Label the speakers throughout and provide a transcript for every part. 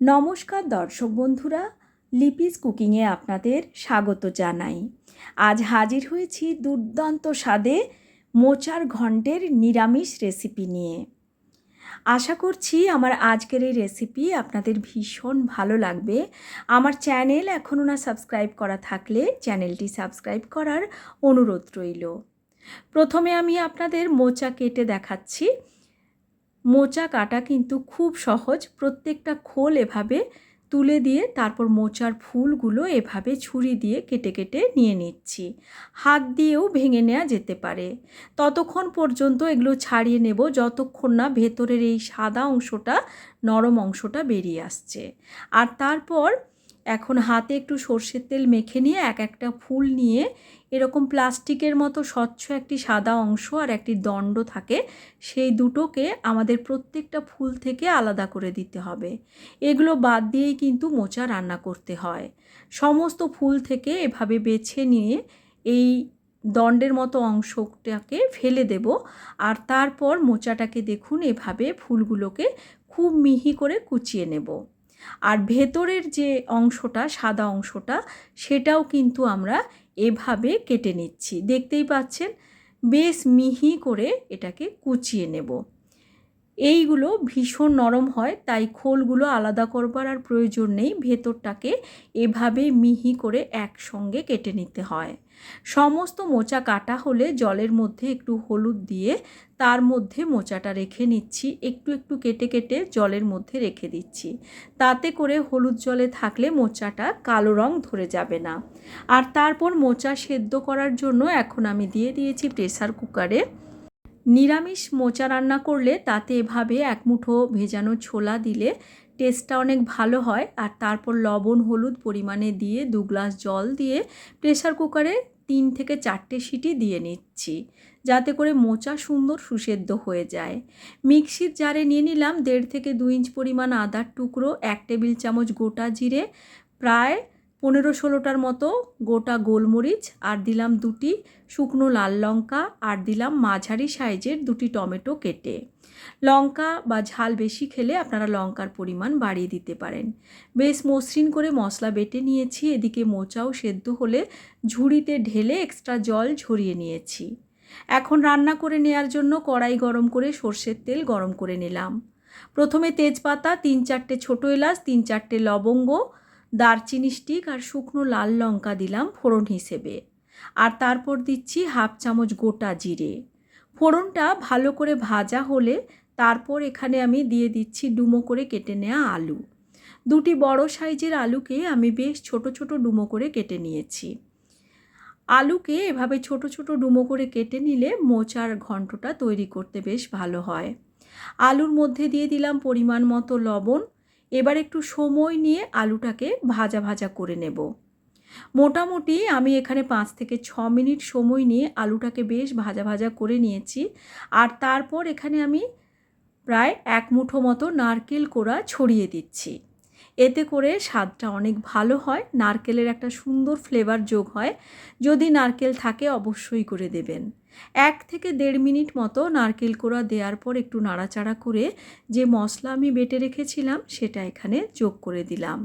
Speaker 1: নমস্কার দর্শক বন্ধুরা, লিপিস কুকিংয়ে আপনাদের স্বাগত জানাই। আজ হাজির হয়েছি দুর্দান্ত স্বাদে মোচার ঘন্টের নিরামিষ রেসিপি নিয়ে। আশা করছি আমার আজকের এই রেসিপি আপনাদের ভীষণ ভালো লাগবে। আমার চ্যানেল এখনও না সাবস্ক্রাইব করা থাকলে চ্যানেলটি সাবস্ক্রাইব করার অনুরোধ রইল। প্রথমে আমি আপনাদের মোচা কেটে দেখাচ্ছি। মোচা কাটা কিন্তু খুব সহজ। প্রত্যেকটা খোল এভাবে তুলে দিয়ে তারপর মোচার ফুলগুলো এভাবে ছুরি দিয়ে কেটে কেটে নিয়ে নিচ্ছি। হাত দিয়েও ভেঙে নেওয়া যেতে পারে। ততক্ষণ পর্যন্ত এগুলো ছাড়িয়ে নেব যতক্ষণ না ভেতরের এই সাদা অংশটা, নরম অংশটা বেরিয়ে আসছে। আর তারপর এখন হাতে একটু সর্ষের তেল মেখে নিয়ে এক একটা ফুল নিয়ে এরকম প্লাস্টিকের মতো স্বচ্ছ একটি সাদা অংশ আর একটি দণ্ড থাকে, সেই দুটোকে আমাদের প্রত্যেকটা ফুল থেকে আলাদা করে দিতে হবে। এগুলো বাদ দিয়েই কিন্তু মোচা রান্না করতে হয়। সমস্ত ফুল থেকে এভাবে বেছে নিয়ে এই দণ্ডের মতো অংশটাকে ফেলে দেব আর তারপর মোচাটাকে দেখুন এভাবে ফুলগুলোকে খুব মিহি করে কুচিয়ে নেব। আর ভেতরের যে অংশটা, সাদা অংশটা, সেটাও কিন্তু আমরা এভাবে কেটে নিচ্ছি। দেখতেই পাচ্ছেন? বেশ মিহি করে এটাকে কুচিয়ে নেব। এইগুলো ভীষণ নরম হয়, তাই খোলগুলো আলাদা করবার আর প্রয়োজন নেই, ভেতরটাকে এভাবে মিহি করে একসঙ্গে কেটে নিতে হয়। সমস্ত মোচা কাটা হলে জলের মধ্যে একটু হলুদ দিয়ে তার মধ্যে মোচাটা রেখে নিচ্ছি, একটু একটু কেটে কেটে জলের মধ্যে রেখে দিচ্ছি। তাতে করে হলুদ জলে থাকলে মোচাটা কালো রং ধরে যাবে না। আর তারপর মোচা সেদ্ধ করার জন্য এখন আমি দিয়ে দিয়েছি প্রেসার কুকারে নিরামিষ মোচা রান্না করলে তাতে এভাবে এক মুঠো ভেজানো ছোলা দিলে টেস্টটা অনেক ভালো হয়। আর তারপর লবণ, হলুদ পরিমাণে দিয়ে দু গ্লাস জল দিয়ে প্রেসার কুকারে তিন থেকে চারটে সিটি দিয়ে নিচ্ছি, যাতে করে মোচা সুন্দর সুসেদ্ধ হয়ে যায়। মিক্সির জারে নিয়ে নিলাম দেড় থেকে দু ইঞ্চ পরিমাণ আদার টুকরো, এক টেবিল চামচ গোটা জিরে, প্রায় পনেরো ষোলোটার মতো গোটা গোলমরিচ আর দিলাম দুটি শুকনো লাল লঙ্কা আর দিলাম মাঝারি সাইজের দুটি টমেটো কেটে। লঙ্কা বা ঝাল বেশি খেলে আপনারা লঙ্কার পরিমাণ বাড়িয়ে দিতে পারেন। বেশ মসৃণ করে মশলা বেটে নিয়েছি, এদিকে মোচাও সেদ্ধ হলে ঝুড়িতে ঢেলে এক্সট্রা জল ঝরিয়ে নিয়েছি। এখন রান্না করে নেওয়ার জন্য কড়াই গরম করে সর্ষের তেল গরম করে নিলাম। প্রথমে তেজপাতা, তিন চারটে ছোটো এলাচ, তিন চারটে লবঙ্গ দারচিনি স্টিক আর শুকনো লাল লঙ্কা দিলাম ফোড়ন হিসেবে। আর তারপর দিচ্ছি হাফ চামচ গোটা জিরে। ফোড়নটা ভালো করে ভাজা হলে তারপর এখানে আমি দিয়ে দিচ্ছি ডুমো করে কেটে নেওয়া আলু। দুটি বড় সাইজের আলুকে আমি বেশ ছোট ছোট ডুমো করে কেটে নিয়েছি। আলুকে এভাবে ছোট ছোট ডুমো করে কেটে নিলে মোচার ঘন্টটা তৈরি করতে বেশ ভালো হয়। আলুর মধ্যে দিয়ে দিলাম পরিমাণ মতো লবণ এবার একটু সময় নিয়ে আলুটাকে ভাজা ভাজা করে নেব। মোটামুটি আমি এখানে পাঁচ থেকে ছ মিনিট সময় নিয়ে আলুটাকে বেশ ভাজা ভাজা করে নিয়েছি। আর তারপর এখানে আমি প্রায় এক মুঠো মতো নারকেল কোড়া ছড়িয়ে দিচ্ছি। এতে করে স্বাদটা অনেক ভালো হয়, নারকেলের একটা সুন্দর ফ্লেভার যোগ হয়। যদি নারকেল থাকে অবশ্যই করে দেবেন। এক থেকে দেড় মিনিট মতো নারকেল কোড়া দেওয়ার পর একটু নাড়াচাড়া করে যে মশলা আমি বেটে রেখেছিলাম, সেটা এখানে যোগ করে দিলাম।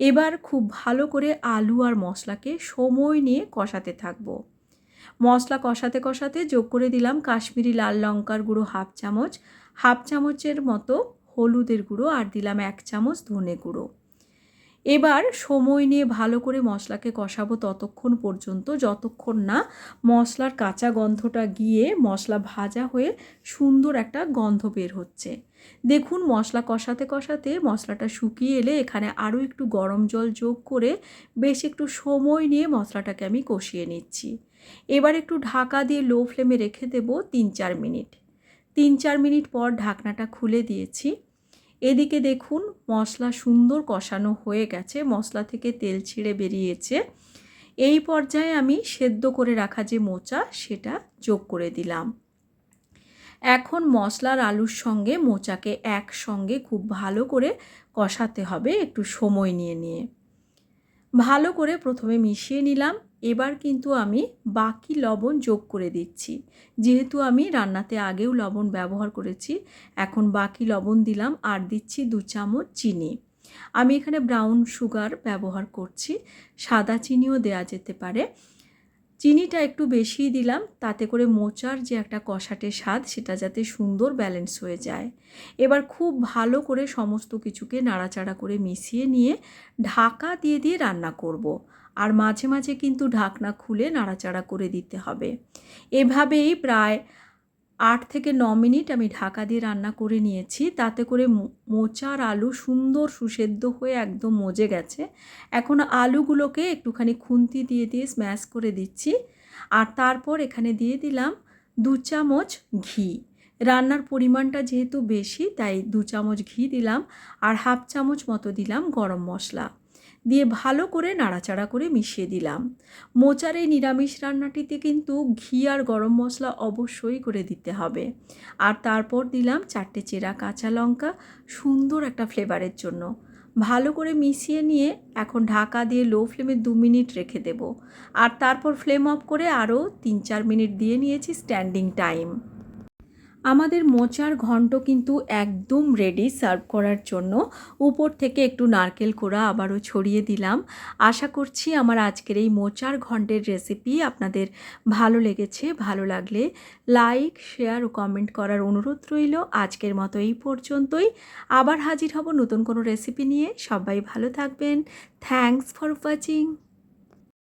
Speaker 1: এবার খুব ভালো করে আলু আর মশলাকে সময় নিয়ে কষাতে থাকব। মশলা কষাতে কষাতে যোগ করে দিলাম কাশ্মীরি লাল লঙ্কার গুঁড়ো হাফ চামচ, হাফ চামচের মতো হলুদের গুঁড়ো, আর দিলাম এক চামচ ধনে গুঁড়ো। এবার সময় নিয়ে ভালো করে মশলাকে কষাবো ততক্ষণ পর্যন্ত, যতক্ষণ না মশলার কাঁচা গন্ধটা গিয়ে মশলা ভাজা হয়ে সুন্দর একটা গন্ধ বের হচ্ছে। দেখুন, মশলা কষাতে কষাতে মশলাটা শুকিয়ে এলে এখানে আরও একটু গরম জল যোগ করে বেশ একটু সময় নিয়ে মশলাটাকে আমি কষিয়ে নিচ্ছি। এবার একটু ঢাকা দিয়ে লো ফ্লেমে রেখে দেব তিন চার মিনিট। তিন চার মিনিট পর ঢাকনাটা খুলে দিয়েছি। এদিকে দেখুন, মশলা সুন্দর কষানো হয়ে গেছে, মশলা থেকে তেল ছিঁড়ে বেরিয়েছে। এই পর্যায়ে আমি সেদ্ধ করে রাখা যে মোচা, সেটা যোগ করে দিলাম। এখন মশলার আলুর সঙ্গে মোচাকে একসঙ্গে খুব ভালো করে কষাতে হবে, একটু সময় নিয়ে নিয়ে। ভালো করে প্রথমে মিশিয়ে নিলাম। এবার কিন্তু আমি বাকি লবণ যোগ করে দিচ্ছি। যেহেতু আমি রান্নাতে আগেও লবণ ব্যবহার করেছি, এখন বাকি লবণ দিলাম আর দিচ্ছি দু চামচ চিনি। আমি এখানে ব্রাউন সুগার ব্যবহার করছি, সাদা চিনিও দেওয়া যেতে পারে। চিনিটা একটু বেশিই দিলাম, তাতে করে মোচার যে একটা কষাটে স্বাদ, সেটা যাতে সুন্দর ব্যালেন্স হয়ে যায়। এবার খুব ভালো করে সমস্ত কিছুকে নাড়াচাড়া করে মিশিয়ে নিয়ে ঢাকা দিয়ে দিয়ে রান্না করব। আর মাঝে মাঝে কিন্তু ঢাকনা খুলে নাড়াচাড়া করে দিতে হবে। এভাবেই প্রায় আট থেকে ন মিনিট আমি ঢাকা দিয়ে রান্না করে নিয়েছি। তাতে করে মোচার আলু সুন্দর সুসেদ্ধ হয়ে একদম মজে গেছে। এখন আলুগুলোকে একটুখানি খুন্তি দিয়ে দিয়ে স্ম্যাশ করে দিচ্ছি। আর তারপর এখানে দিয়ে দিলাম দু চামচ ঘি। রান্নার পরিমাণটা যেহেতু বেশি, তাই দু চামচ ঘি দিলাম আর হাফ চামচ মতো দিলাম গরম মশলা। দিয়ে ভালো করে নাড়াচাড়া করে মিশিয়ে দিলাম। মোচার এই নিরামিষ রান্নাটিতে কিন্তু ঘি আর গরম মশলা অবশ্যই করে দিতে হবে। আর তারপর দিলাম চারটে চেরা কাঁচা লঙ্কা, সুন্দর একটা ফ্লেভারের জন্য। ভালো করে মিশিয়ে নিয়ে এখন ঢাকা দিয়ে লো ফ্লেমে দু মিনিট রেখে দেব। আর তারপর ফ্লেম অফ করে আরও তিন চার মিনিট দিয়ে নিয়েছি স্ট্যান্ডিং টাইম। আমাদের মোচার ঘন্ট কিন্তু একদম রেডি সার্ভ করার জন্য। উপর থেকে একটু নারকেল কোড়া আবারও ছড়িয়ে দিলাম। আশা করছি আমার আজকের এই মোচার ঘন্টের রেসিপি আপনাদের ভালো লেগেছে, ভালো লাগলে লাইক শেয়ার ও কমেন্ট করার অনুরোধ রইল। আজকের মতো এই পর্যন্তই। আবার হাজির হব নতুন কোনো রেসিপি নিয়ে। সবাই ভালো থাকবেন। Thanks for watching